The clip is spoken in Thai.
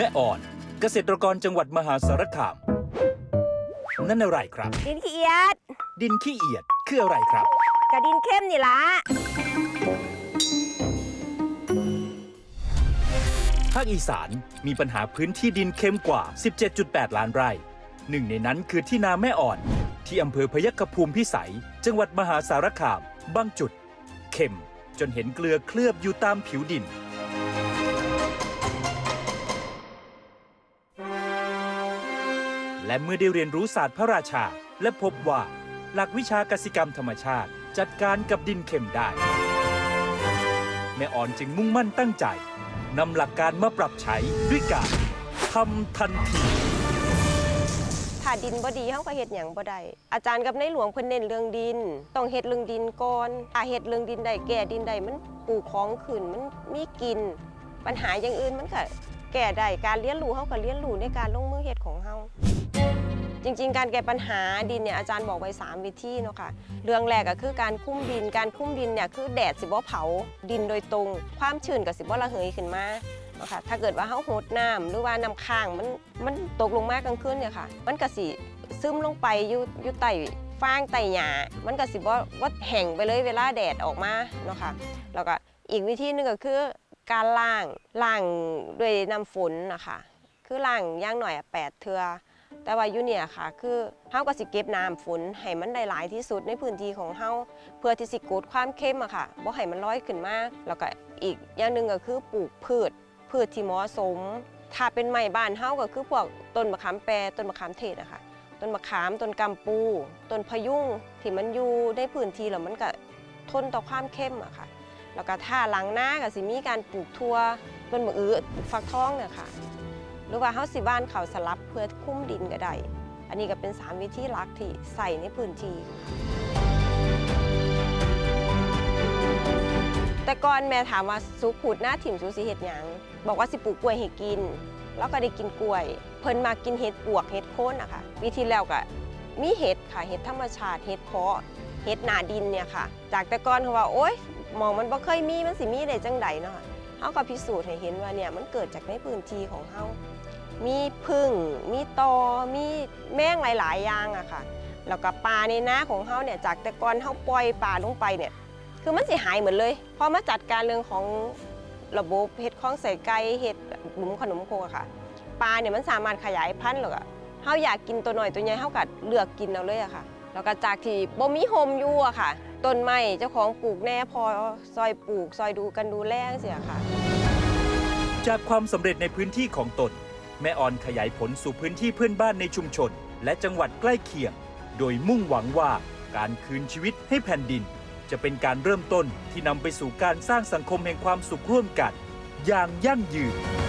แม่อ่อน เกษตรกรจังหวัดมหาสารคาม นั่นอะไรครับ ดินขี้เอียด ดินขี้เอียดคืออะไรครับ กระดินเข้มนี่ละภาคอีสานมีปัญหาพื้นที่ดินเค็มกว่า 17.8 ล้านไร่ หนึ่งในนั้นคือที่นาแม่อ่อน ที่อำเภอพยัคฆภูมิพิสัย จังหวัดมหาสารคาม บางจุดเค็มจนเห็นเกลือเคลือบอยู่ตามผิวดิน และเมื่อได้เรียนรู้ศาสตร์พระราชา และพบว่า หลักวิชากสิกรรมธรรมชาติ จัดการกับดินเค็มได้ แม่อ่อนจึงมุ่งมั่นตั้งใจนำหลักการมาปรับใช้ด้วยการทำทันทีถ้าดินบ่ดีเฮาก็เฮ็ดหยังบ่ได้อาจารย์กับในหลวงเพิ่นเน้นเรื่องดิน ต้องเฮ็ดเรื่องดินก่อนถ้าเฮ็ดเรื่องดินได้แก้ดินได้มันปลูกของขึ้นมันมีกิน ปัญหาอย่างอื่นมันก็แก้ได้การเรียนรู้เฮาก็เรียนรู้ในการลงมือเฮ็ดของเฮา จริง ๆ การแก้ปัญหาดินเนี่ยอาจารย์บอกไว้สามวิธีเนาะค่ะเรื่องแรกก็คือการคุ้มดิน การคุ้มดินเนี่ยคือแดดสิบ่เผาดินโดยตรง ความชื้นก็สิบ่ระเหยขึ้นมาเนาะค่ะถ้าเกิดว่าเฮาโหดน้ำหรือว่าน้ำค้างมันมันตกลงมากลางคืนเนี่ยค่ะ มันก็สิซึมลงไปอยู่อยู่ใต้ฟางใต้หญ้ามันก็สิบ่ว่าแห้งไปเลยเวลาแดดออกมาเนาะค่ะ แล้วก็อีกวิธีหนึงก็คือการล้างล้างด้วยน้ำฝนนะคะ คือล้างย่างหน่อยแปดเทือ แต่ว่าอยู่เนี่ยค่ะ คือเฮาก็สิเก็บน้ำฝนให้มันได้หลายที่สุดในพื้นที่ของเฮาเพื่อที่สิกดความเข้มอะค่ะบ่ให้มันลอยขึ้นมาแล้วก็อีกอย่างหนึ่งก็คือปลูกพืช พืชที่เหมาะสม ถ้าเป็นไม้บ้านเฮาก็คือพวกต้นมะขามแปรต้นมะขามเทศอะค่ะต้นมะขามต้นกำปูต้นพยุงที่มันอยู่ในพื้นที่แล้วมันก็ทนต่อความเข้มอะค่ะ แล้วก็ถ้าหลังหน้าก็สิมีการปลูกทั่วต้นมะอือฟักทองเนี่ยค่ะ หรือว่าเฮาสิบ้านเขาสลับเพื่อคุ้มดินก็ได้ อันนี้ก็เป็นสามวิธีหลักที่ใส่ในพื้นที่แต่ก่อนแม่ถามว่าสุขูดหน้าถิ่มสุสิเห็ดหยังบอกว่าสิปลูกกล้วยให้กิน แล้วก็ได้กินกล้วย เพิ่นมากินเห็ดปวกเห็ดโคนอะค่ะวิธีแล้วก็มีเห็ดค่ะเห็ดธรรมชาติเห็ดเพาะเห็ดหนาดินเนี่ยค่ะ จากแต่ก่อนเขาว่าโอ๊ยหมองมันบ่เคยมีมันสิมีได้จังใดเนาะค่ะ เฮาก็พิสูจน์ให้เห็นว่าเนี่ยมันเกิดจากในพื้นที่ของเฮามีพึ่งมีตอมีแมงหลาย ๆ อย่างอะค่ะ แล้วก็ปลาในนาของเฮาเนี่ยจากแต่ก่อนเฮาปล่อยปลาลงไปเนี่ยคือมันสิหายหมดเลยพอมาจัดการเรื่องของระบบเห็ดข้องใส่ไก่เห็ดหลุมขนมโคอะค่ะปลาเนี่ยมันสามารถขยายพันธุ์หรอกอะเฮาอยากกินตัวหน่อยตัวใหญ่เฮาก็เลือกกินเอาเลยอะค่ะ แล้วก็จากที่บ่มีโฮมอยู่อะค่ะ ต้นไม้เจ้าของปลูกแน่พอซอยปลูก ซอยดูกันดูแลเสียค่ะ จากความสำเร็จในพื้นที่ของตน แม่ออนขยายผลสู่พื้นที่เพื่อนบ้านในชุมชน และจังหวัดใกล้เคียง โดยมุ่งหวังว่าการคืนชีวิตให้แผ่นดิน จะเป็นการเริ่มต้นที่นำไปสู่การสร้างสังคมแห่งความสุขร่วมกัน อย่างยั่งยืน